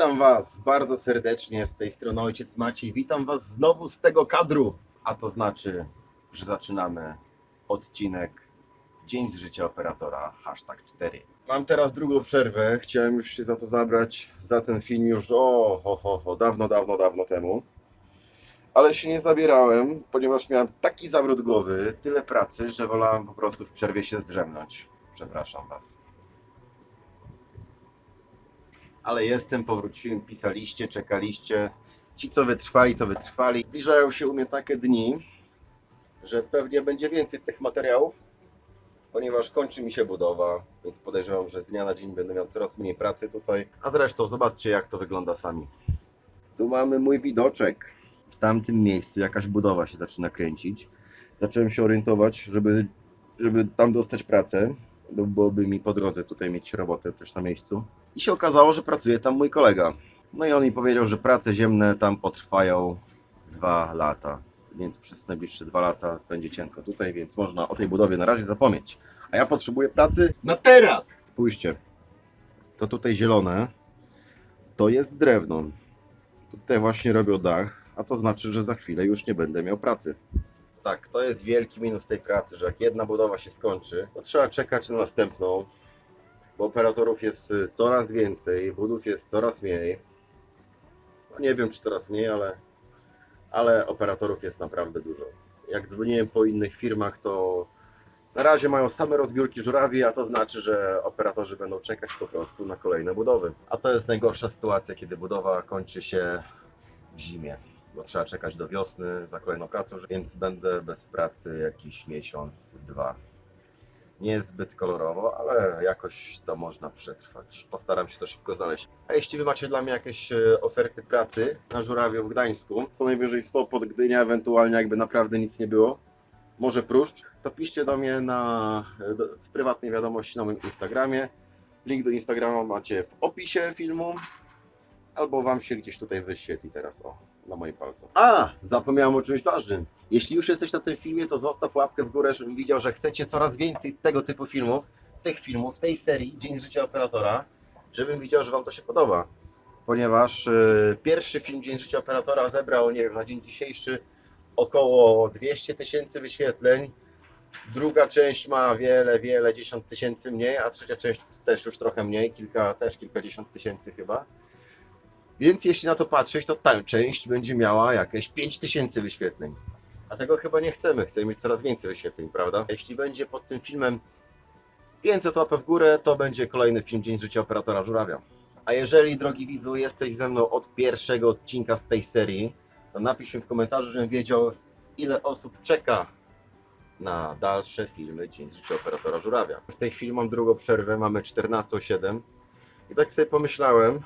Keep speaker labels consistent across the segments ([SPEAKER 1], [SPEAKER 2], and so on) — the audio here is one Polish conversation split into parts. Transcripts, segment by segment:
[SPEAKER 1] Witam Was bardzo serdecznie z tej strony Ojciec Maciej. Witam Was znowu z tego kadru. A to znaczy, że zaczynamy odcinek Dzień z życia operatora, hashtag 4. Mam teraz drugą przerwę. Chciałem już się za to zabrać, za ten film już o, ho, ho, ho, dawno, dawno, dawno temu. Ale się nie zabierałem, ponieważ miałem taki zawrót głowy, tyle pracy, że wolałem po prostu w przerwie się zdrzemnąć. Przepraszam Was. Ale jestem, powróciłem, pisaliście, czekaliście. Ci, co wytrwali, to wytrwali. Zbliżają się u mnie takie dni, że pewnie będzie więcej tych materiałów, ponieważ kończy mi się budowa, więc podejrzewam, że z dnia na dzień będę miał coraz mniej pracy tutaj. A zresztą zobaczcie, jak to wygląda sami. Tu mamy mój widoczek. W tamtym miejscu jakaś budowa się zaczyna kręcić. Zacząłem się orientować, żeby, żeby tam dostać pracę. Bo Byłoby mi po drodze tutaj mieć robotę też na miejscu. I się okazało, że pracuje tam mój kolega. No i on mi powiedział, że prace ziemne tam potrwają dwa lata. Więc przez najbliższe dwa lata będzie cienko tutaj, więc można o tej budowie na razie zapomnieć. A ja potrzebuję pracy na teraz! Spójrzcie. To tutaj zielone to jest drewno. Tutaj właśnie robią dach, a to znaczy, że za chwilę już nie będę miał pracy. Tak, to jest wielki minus tej pracy, że jak jedna budowa się skończy, to trzeba czekać na następną, bo operatorów jest y, coraz więcej, budów jest coraz mniej. No nie wiem, czy coraz mniej, ale, ale operatorów jest naprawdę dużo. Jak dzwoniłem po innych firmach, to na razie mają same rozbiórki żurawi, a to znaczy, że operatorzy będą czekać po prostu na kolejne budowy. A to jest najgorsza sytuacja, kiedy budowa kończy się w zimie, bo trzeba czekać do wiosny za kolejną pracą, więc będę bez pracy jakiś miesiąc, dwa. Nie jest zbyt kolorowo, ale jakoś to można przetrwać. Postaram się to szybko znaleźć. A jeśli Wy macie dla mnie jakieś e, oferty pracy na żurawiu w Gdańsku, co najwyżej Sopot, Gdynia, ewentualnie jakby naprawdę nic nie było, może Pruszcz, to piszcie do mnie na, do, w prywatnej wiadomości na moim Instagramie. Link do Instagrama macie w opisie filmu, albo Wam się gdzieś tutaj wyświetli teraz, o, na moim palcu. A, zapomniałem o czymś ważnym. Jeśli już jesteś na tym filmie, to zostaw łapkę w górę, żebym widział, że chcecie coraz więcej tego typu filmów, tych filmów, tej serii Dzień z życia operatora, żebym widział, że Wam to się podoba. Ponieważ e, pierwszy film Dzień z życia operatora zebrał, nie wiem, na dzień dzisiejszy około 200 tysięcy wyświetleń. Druga część ma wiele, wiele dziesiąt tysięcy mniej, a trzecia część też już trochę mniej, kilka, też kilkadziesiąt tysięcy chyba. Więc jeśli na to patrzeć, to ta część będzie miała jakieś 5 tysięcy wyświetleń. A tego chyba nie chcemy. Chcemy mieć coraz więcej wyświetleń, prawda? Jeśli będzie pod tym filmem 500 łapek w górę, to będzie kolejny film Dzień życia operatora żurawia. A jeżeli, drogi widzu, jesteś ze mną od pierwszego odcinka z tej serii, to napisz mi w komentarzu, żebym wiedział, ile osób czeka na dalsze filmy Dzień życia operatora żurawia. W tej chwili mam drugą przerwę, mamy 14.07 i tak sobie pomyślałem,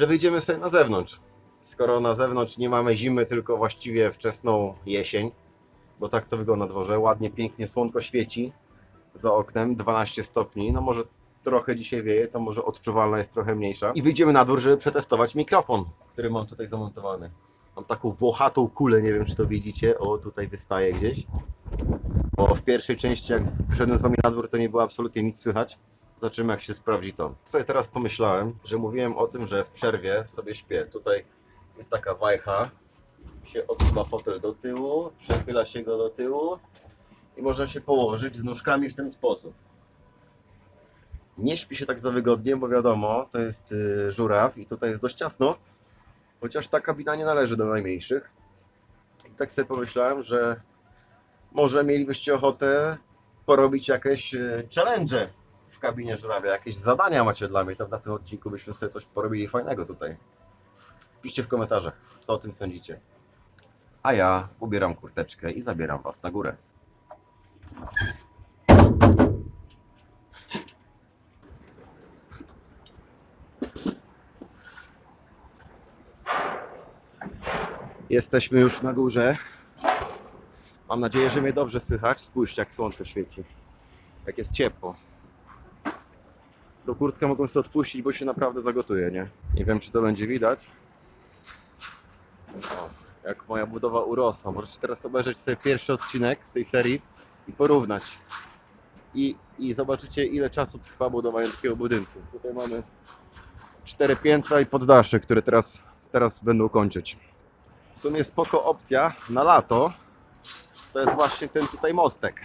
[SPEAKER 1] że wyjdziemy sobie na zewnątrz. Skoro na zewnątrz nie mamy zimy, tylko właściwie wczesną jesień, bo tak to wygląda na dworze, ładnie, pięknie słonko świeci za oknem, 12 stopni, no może trochę dzisiaj wieje, to może odczuwalna jest trochę mniejsza. I wyjdziemy na dwór, żeby przetestować mikrofon, który mam tutaj zamontowany. Mam taką włochatą kulę, nie wiem czy to widzicie, o tutaj wystaje gdzieś. Bo w pierwszej części jak wszedłem z wami na dwór, to nie było absolutnie nic słychać. Zobaczymy jak się sprawdzi to. Sobie teraz pomyślałem, że mówiłem o tym, że w przerwie sobie śpię. Tutaj jest taka wajcha, się odsuwa fotel do tyłu, przechyla się go do tyłu i można się położyć z nóżkami w ten sposób. Nie śpi się tak za wygodnie, bo wiadomo, to jest y, żuraw i tutaj jest dość ciasno, chociaż ta kabina nie należy do najmniejszych. I tak sobie pomyślałem, że może mielibyście ochotę porobić jakieś y, challenge w kabinie żurawia, jakieś zadania macie dla mnie, to w następnym odcinku byśmy sobie coś porobili fajnego tutaj. Piszcie w komentarzach, co o tym sądzicie. A ja ubieram kurteczkę i zabieram Was na górę. Jesteśmy już na górze. Mam nadzieję, że mnie dobrze słychać. Spójrzcie, jak słonko świeci. Jak jest ciepło. Do kurtkę mogą sobie odpuścić, bo się naprawdę zagotuje, nie? Nie wiem, czy to będzie widać. O, jak moja budowa urosła. Możecie teraz obejrzeć sobie pierwszy odcinek z tej serii i porównać. I, I zobaczycie, ile czasu trwa budowanie takiego budynku. Tutaj mamy cztery piętra i poddasze, które teraz, teraz będą kończyć. W sumie spoko opcja na lato to jest właśnie ten tutaj mostek.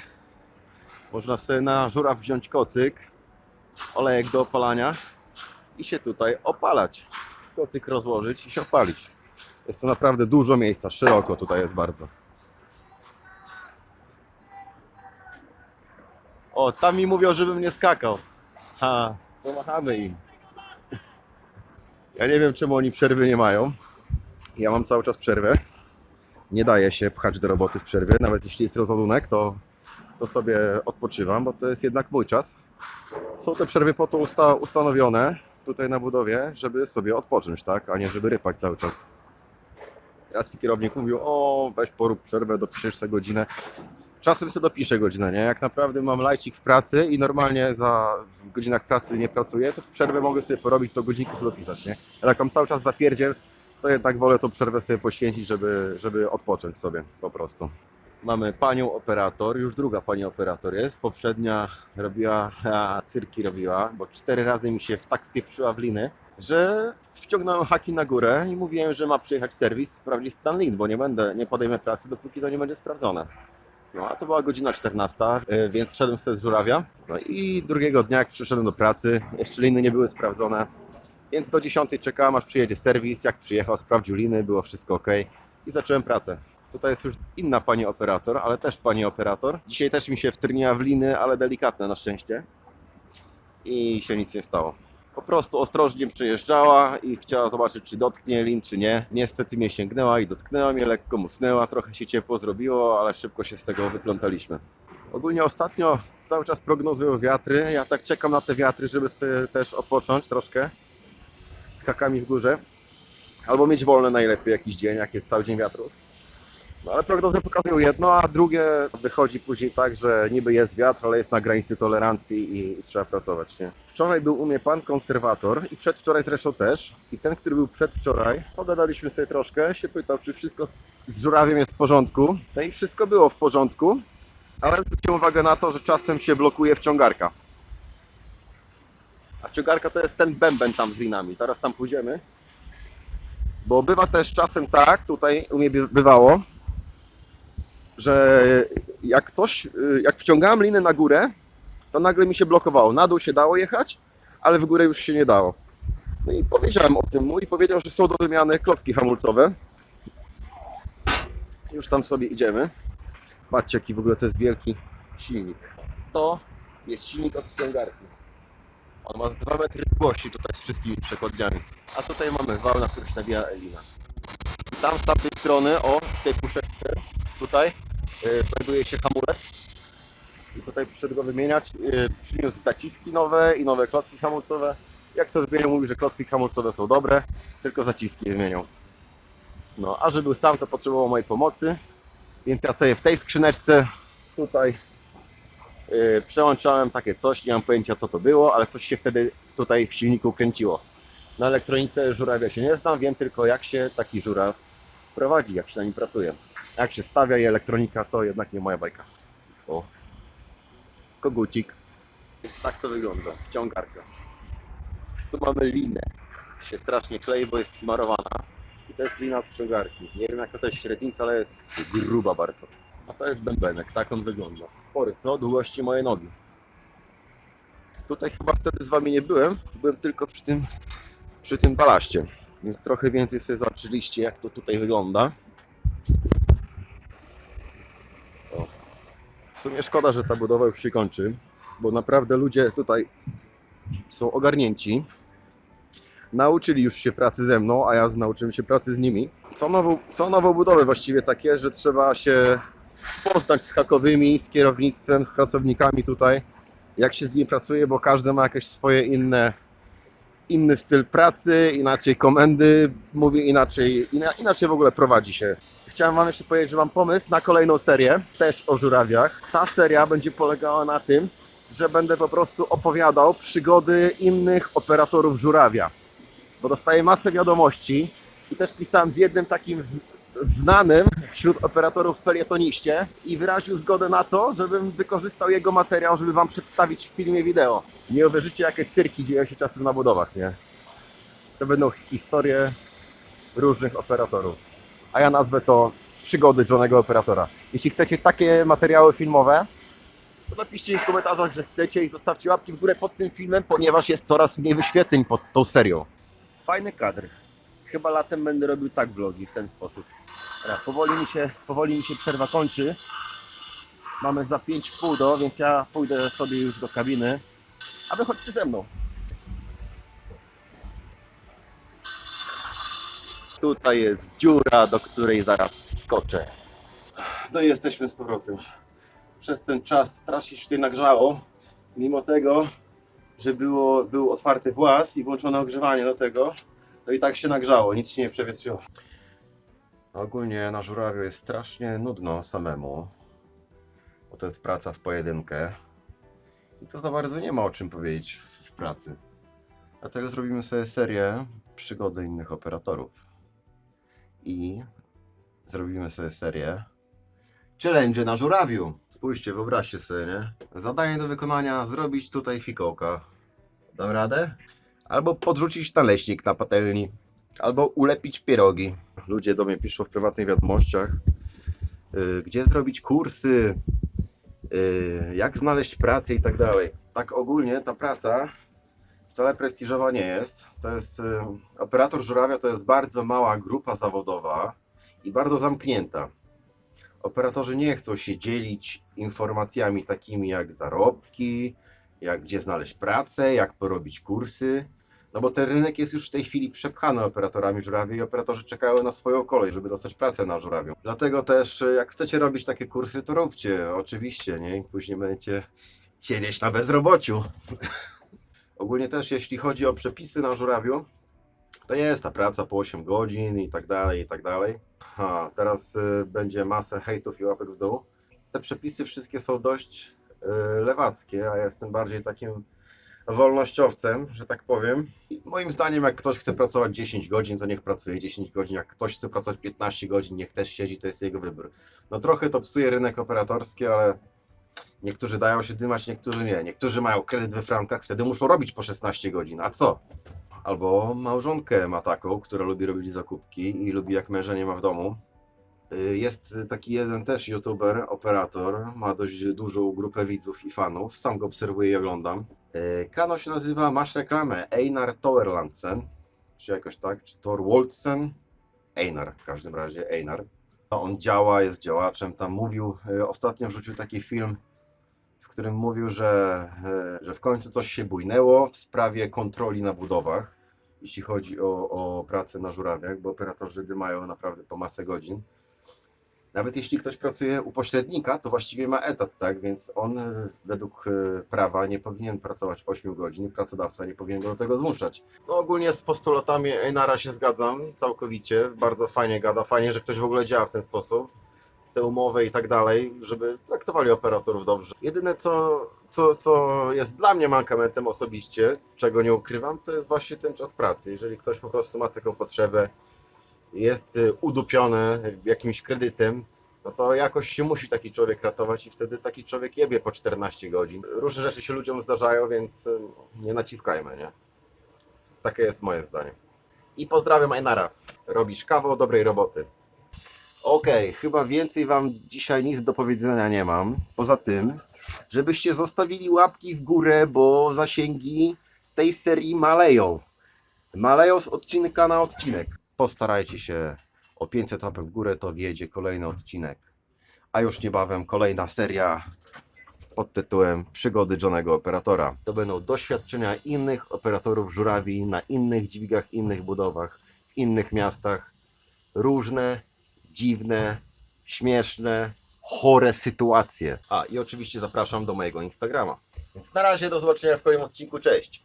[SPEAKER 1] Można sobie na żuraw wziąć kocyk, olejek do opalania i się tutaj opalać. Kocyk rozłożyć i się opalić. Jest to naprawdę dużo miejsca, szeroko tutaj jest bardzo. O, tam mi mówią, żebym nie skakał. Ha, pomachamy im. Ja nie wiem, czemu oni przerwy nie mają. Ja mam cały czas przerwę. Nie daje się pchać do roboty w przerwie. Nawet jeśli jest rozładunek, to, to sobie odpoczywam, bo to jest jednak mój czas. Są te przerwy po to usta ustanowione tutaj na budowie, żeby sobie odpocząć, tak? A nie żeby rypać cały czas. Raz mi kierownik mówił, o weź porób przerwę, dopiszesz sobie godzinę. Czasem sobie dopiszę godzinę, nie? Jak naprawdę mam lajcik w pracy i normalnie za, w godzinach pracy nie pracuję, to w przerwę mogę sobie porobić, to godzinkę sobie dopisać, nie? Ale jak mam cały czas zapierdziel, to jednak wolę tą przerwę sobie poświęcić, żeby, żeby odpocząć sobie po prostu. Mamy panią operator, już druga pani operator jest. Poprzednia robiła, a, cyrki robiła, bo cztery razy mi się w- tak wpieprzyła w liny, że wciągnąłem haki na górę i mówiłem, że ma przyjechać serwis, sprawdzić stan lin, bo nie będę, nie podejmę pracy, dopóki to nie będzie sprawdzone. No a to była godzina 14, y, więc szedłem sobie z żurawia. No i drugiego dnia, jak przyszedłem do pracy, jeszcze liny nie były sprawdzone, więc do 10 czekałem, aż przyjedzie serwis. Jak przyjechał, sprawdził liny, było wszystko ok i zacząłem pracę. Tutaj jest już inna pani operator, ale też pani operator. Dzisiaj też mi się wtrniła w liny, ale delikatne na szczęście. I się nic nie stało. Po prostu ostrożnie przejeżdżała i chciała zobaczyć, czy dotknie lin, czy nie. Niestety mnie sięgnęła i dotknęła mnie, lekko musnęła, trochę się ciepło zrobiło, ale szybko się z tego wyplątaliśmy. Ogólnie ostatnio cały czas prognozują wiatry. Ja tak czekam na te wiatry, żeby sobie też odpocząć troszkę z hakami w górze. Albo mieć wolne najlepiej jakiś dzień, jak jest cały dzień wiatrów. No ale prognozy pokazują jedno, a drugie wychodzi później tak, że niby jest wiatr, ale jest na granicy tolerancji i, trzeba pracować, nie? Wczoraj był u mnie pan konserwator i przedwczoraj zresztą też. I ten, który był przedwczoraj, pogadaliśmy sobie troszkę, się pytał, czy wszystko z żurawiem jest w porządku. No i wszystko było w porządku, ale zwróciłem uwagę na to, że czasem się blokuje wciągarka. A wciągarka to jest ten bęben tam z linami. Teraz tam pójdziemy. Bo bywa też czasem tak, tutaj u mnie by- bywało, że jak coś, y, jak wciągałem linę na górę, to nagle mi się blokowało. Na dół się dało jechać, ale w górę już się nie dało. No i powiedziałem o tym mu i powiedział, że są do wymiany klocki hamulcowe. Już tam sobie idziemy. Patrzcie, jaki w ogóle to jest wielki silnik. To jest silnik od wciągarki. On ma z 2 metry długości tutaj z wszystkimi przekładniami. A tutaj mamy wał, na który się nawija Elina. I tam z tamtej strony, o, w tej puszeczce, tutaj znajduje się hamulec. I tutaj przyszedł go wymieniać. Yy, przyniósł zaciski nowe i nowe klocki hamulcowe. Jak to zmienił, mówi, że klocki hamulcowe są dobre, tylko zaciski zmienią. No, a że był sam, to potrzebował mojej pomocy. Więc ja sobie w tej skrzyneczce tutaj yy, przełączałem takie coś, nie mam pojęcia co to było, ale coś się wtedy tutaj w silniku kręciło. Na elektronice żurawia się nie znam, wiem tylko jak się taki żuraw prowadzi, jak się na nim pracuje. Jak się stawia i elektronika, to jednak nie moja bajka. O, kogucik. Więc tak to wygląda, wciągarka. Tu mamy linę. Się strasznie klei, bo jest smarowana. I to jest lina od wciągarki. Nie wiem jaka to jest średnica, ale jest gruba bardzo. A to jest bębenek, tak on wygląda. Spory, co? Długości mojej nogi. Tutaj chyba wtedy z wami nie byłem. Byłem tylko przy tym, przy tym balaście. Więc trochę więcej sobie zobaczyliście jak to tutaj wygląda. O. W sumie szkoda, że ta budowa już się kończy, bo naprawdę ludzie tutaj są ogarnięci. Nauczyli już się pracy ze mną, a ja nauczyłem się pracy z nimi. Co nową, co nową budowę właściwie tak jest, że trzeba się poznać z hakowymi, z kierownictwem, z pracownikami tutaj, jak się z nimi pracuje, bo każdy ma jakieś swoje inne, inny styl pracy, inaczej komendy, mówi inaczej, ina, inaczej w ogóle prowadzi się. Chciałem Wam jeszcze powiedzieć, że mam pomysł na kolejną serię, też o żurawiach. Ta seria będzie polegała na tym, że będę po prostu opowiadał przygody innych operatorów żurawia. Bo dostaję masę wiadomości i też pisałem z jednym takim znanym wśród operatorów felietoniście i wyraził zgodę na to, żebym wykorzystał jego materiał, żeby Wam przedstawić w filmie wideo. Nie uwierzycie, jakie cyrki dzieją się czasem na budowach, nie? To będą historie różnych operatorów. A ja nazwę to Przygody Johnego Operatora. Jeśli chcecie takie materiały filmowe, to napiszcie w komentarzach, że chcecie i zostawcie łapki w górę pod tym filmem, ponieważ jest coraz mniej wyświetleń pod tą serią. Fajny kadr. Chyba latem będę robił tak vlogi w ten sposób. Dobra, powoli mi się, powoli mi się przerwa kończy. Mamy za 5 w pół do, więc ja pójdę sobie już do kabiny. A wy chodźcie ze mną. Tutaj jest dziura, do której zaraz wskoczę. No i jesteśmy z powrotem. Przez ten czas strasznie się tutaj nagrzało. Mimo tego, że było, był otwarty włas i włączone ogrzewanie do tego, to i tak się nagrzało, nic się nie przewietrzyło. Ogólnie na żurawiu jest strasznie nudno samemu, bo to jest praca w pojedynkę. I to za bardzo nie ma o czym powiedzieć w, w pracy. Dlatego zrobimy sobie serię przygody innych operatorów. I zrobimy sobie serię challenge na żurawiu. Spójrzcie, wyobraźcie sobie, nie? Zadanie do wykonania, zrobić tutaj fikołka. Dam radę? Albo podrzucić naleśnik na patelni. Albo ulepić pierogi. Ludzie do mnie piszą w prywatnych wiadomościach, yy, gdzie zrobić kursy, yy, jak znaleźć pracę i tak dalej. Tak ogólnie ta praca wcale prestiżowa nie jest. To jest yy, operator żurawia to jest bardzo mała grupa zawodowa i bardzo zamknięta. Operatorzy nie chcą się dzielić informacjami takimi jak zarobki, jak gdzie znaleźć pracę, jak porobić kursy. No bo ten rynek jest już w tej chwili przepchany operatorami żurawie i operatorzy czekają na swoją kolej, żeby dostać pracę na żurawiu. Dlatego też e, jak chcecie robić takie kursy, to róbcie, oczywiście, nie? I później będziecie siedzieć na bezrobociu. Ogólnie też jeśli chodzi o przepisy na żurawiu, to jest ta praca po 8 godzin i tak dalej, i tak dalej. Ha, teraz y, będzie masę hejtów i łapek w dół. Te przepisy wszystkie są dość y, lewackie, a ja jestem bardziej takim wolnościowcem, że tak powiem. I moim zdaniem, jak ktoś chce pracować 10 godzin, to niech pracuje 10 godzin. Jak ktoś chce pracować 15 godzin, niech też siedzi, to jest jego wybór. No trochę to psuje rynek operatorski, ale niektórzy dają się dymać, niektórzy nie. Niektórzy mają kredyt we frankach, wtedy muszą robić po 16 godzin. A co? Albo małżonkę ma taką, która lubi robić zakupki i lubi jak męża nie ma w domu. Y, Jest taki jeden też youtuber, operator, ma dość dużą grupę widzów i fanów, sam go obserwuję i oglądam. Y, Kanał się nazywa Masz reklamę, Einar Towerlandsen, czy jakoś tak, czy Torwaldsen, Einar w każdym razie, Einar. On działa, jest działaczem, tam mówił, y, ostatnio wrzucił taki film, w którym mówił, że, y, że w końcu coś się bujnęło w sprawie kontroli na budowach, jeśli chodzi o, o pracę na żurawiach, bo operatorzy dymają naprawdę po masę godzin. Nawet jeśli ktoś pracuje u pośrednika, to właściwie ma etat, tak? Więc on y, według y, prawa nie powinien pracować 8 godzin, pracodawca nie powinien go do tego zmuszać. No ogólnie z postulatami Einara się zgadzam całkowicie, bardzo fajnie gada, fajnie, że ktoś w ogóle działa w ten sposób. Te umowy i tak dalej, żeby traktowali operatorów dobrze. Jedyne co, co, co jest dla mnie mankamentem osobiście, czego nie ukrywam, to jest właśnie ten czas pracy. Jeżeli ktoś po prostu ma taką potrzebę, jest y, udupiony jakimś kredytem, no to jakoś się musi taki człowiek ratować i wtedy taki człowiek jebie po 14 godzin. Różne rzeczy się ludziom zdarzają, więc y, nie naciskajmy, nie? Takie jest moje zdanie. I pozdrawiam Ainara. Robisz kawał dobrej roboty. Okej, chyba więcej Wam dzisiaj nic do powiedzenia nie mam. Poza tym, żebyście zostawili łapki w górę, bo zasięgi tej serii maleją. Maleją z odcinka na odcinek. Postarajcie się o 500 łapek w górę, to wjedzie kolejny odcinek. A już niebawem kolejna seria pod tytułem Przygody Johnego Operatora. To będą doświadczenia innych operatorów żurawi na innych dźwigach, innych budowach, w innych miastach. Różne, dziwne, śmieszne, chore sytuacje. A i oczywiście zapraszam do mojego Instagrama. Więc na razie do zobaczenia w kolejnym odcinku. Cześć!